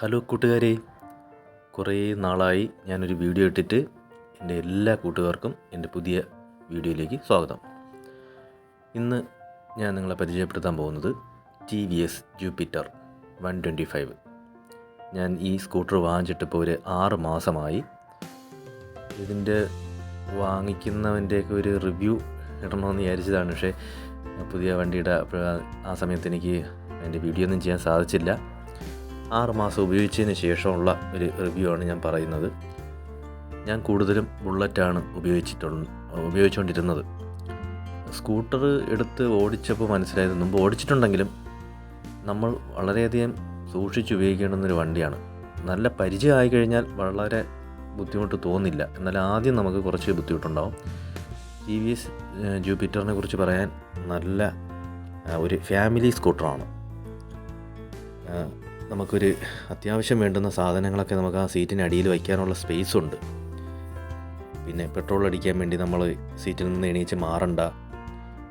Hello കൂട്ടുകാരെ. കുറേ നാളായി ഞാനൊരു വീഡിയോ ഇട്ടിട്ട് എന്റെ എല്ലാ കൂട്ടുകാർക്കും എന്റെ പുതിയ വീഡിയോയിലേക്ക് സ്വാഗതം. ഇന്ന് ഞാൻ നിങ്ങളെ പരിചയപ്പെടുത്താൻ പോകുന്നത് T V S Jupiter one twenty five. ഞാൻ ഈ സ്കൂട്ടർ വാങ്ങിച്ചിട്ട് ഇപ്പോൾ ഒരു ആറ് മാസമായി. ഇതിന്റെ വാങ്ങിക്കുന്നവന്റെയൊക്കെ ഒരു റിവ്യൂ ഇടണമെന്ന് വിചാരിച്ചതാണ്. പക്ഷേ പുതിയ വണ്ടിയുടെ ആ സമയത്ത് എനിക്ക് അതിന്റെ വീഡിയോ ഒന്നും ചെയ്യാൻ സാധിച്ചില്ല. ആറ് മാസം ഉപയോഗിച്ചതിന് ശേഷമുള്ള ഒരു റിവ്യൂ ആണ് ഞാൻ പറയുന്നത്. ഞാൻ കൂടുതലും ബുള്ളറ്റാണ് ഉപയോഗിച്ചിട്ടുള്ള ഉപയോഗിച്ചുകൊണ്ടിരുന്നത്. സ്കൂട്ടർ എടുത്ത് ഓടിച്ചപ്പോൾ മനസ്സിലായത് മുമ്പ് ഓടിച്ചിട്ടുണ്ടെങ്കിലും നമ്മൾ വളരെയധികം സൂക്ഷിച്ച് ഉപയോഗിക്കേണ്ടുന്നൊരു വണ്ടിയാണ്. നല്ല പരിചയമായി കഴിഞ്ഞാൽ വളരെ ബുദ്ധിമുട്ട് തോന്നില്ല. എന്നാൽ ആദ്യം നമുക്ക് കുറച്ച് ബുദ്ധിമുട്ടുണ്ടാകും ടി വി എസ് ജൂപ്പിറ്ററിനെ കുറിച്ച് പറയാൻ നല്ല ഒരു ഫാമിലി സ്കൂട്ടറാണ്. നമുക്കൊരു അത്യാവശ്യം വേണ്ടുന്ന സാധനങ്ങളൊക്കെ നമുക്ക് ആ സീറ്റിന് അടിയിൽ വയ്ക്കാനുള്ള സ്പേസ് ഉണ്ട്. പിന്നെ പെട്രോൾ അടിക്കാൻ വേണ്ടി നമ്മൾ സീറ്റിൽ നിന്ന് എണീച്ച് മാറണ്ട.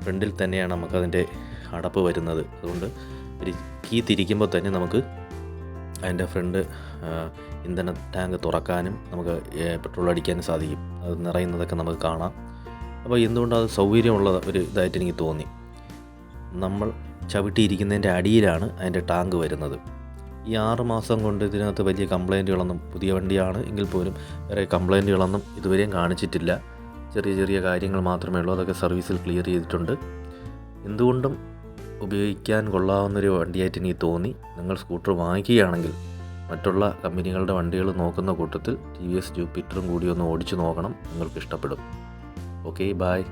ഫ്രണ്ടിൽ തന്നെയാണ് നമുക്കതിന്റെ അടപ്പ് വരുന്നത്. അതുകൊണ്ട് ഒരു കീ തിരിക്കുമ്പോൾ തന്നെ നമുക്ക് അതിന്റെ ഫ്രണ്ട് ഇന്ധന ടാങ്ക് തുറക്കാനും നമുക്ക് പെട്രോൾ അടിക്കാനും സാധിക്കും. അത് നിറയുന്നതൊക്കെ നമുക്ക് കാണാം. അപ്പോൾ എന്തുകൊണ്ട് അത് സൗകര്യമുള്ള ഒരു ഇതായിട്ട് എനിക്ക് തോന്നി? നമ്മൾ ചവിട്ടിയിരിക്കുന്നതിന്റെ അടിയിലാണ് അതിന്റെ ടാങ്ക് വരുന്നത്. ഈ ആറ് മാസം കൊണ്ട് ഇതിനകത്ത് വലിയ കംപ്ലൈന്റുകളൊന്നും പുതിയ വണ്ടിയാണ് എങ്കിൽ പോലും വേറെ കംപ്ലൈന്റുകളൊന്നും ഇതുവരെയും കാണിച്ചിട്ടില്ല. ചെറിയ ചെറിയ കാര്യങ്ങൾ മാത്രമേ ഉള്ളൂ. അതൊക്കെ സർവീസിൽ ക്ലിയർ ചെയ്തിട്ടുണ്ട്. എന്തുകൊണ്ടും ഉപയോഗിക്കാൻ കൊള്ളാവുന്നൊരു വണ്ടിയായിട്ട് എനിക്ക് തോന്നി. നിങ്ങൾ സ്കൂട്ടർ വാങ്ങിക്കുകയാണെങ്കിൽ മറ്റുള്ള കമ്പനികളുടെ വണ്ടികൾ നോക്കുന്ന കൂട്ടത്തിൽ ടി വി എസ് ജൂപ്പിറ്ററും കൂടി ഒന്ന് ഓടിച്ചു നോക്കണം. നിങ്ങൾക്ക് ഇഷ്ടപ്പെടും ഓക്കെ ബായ്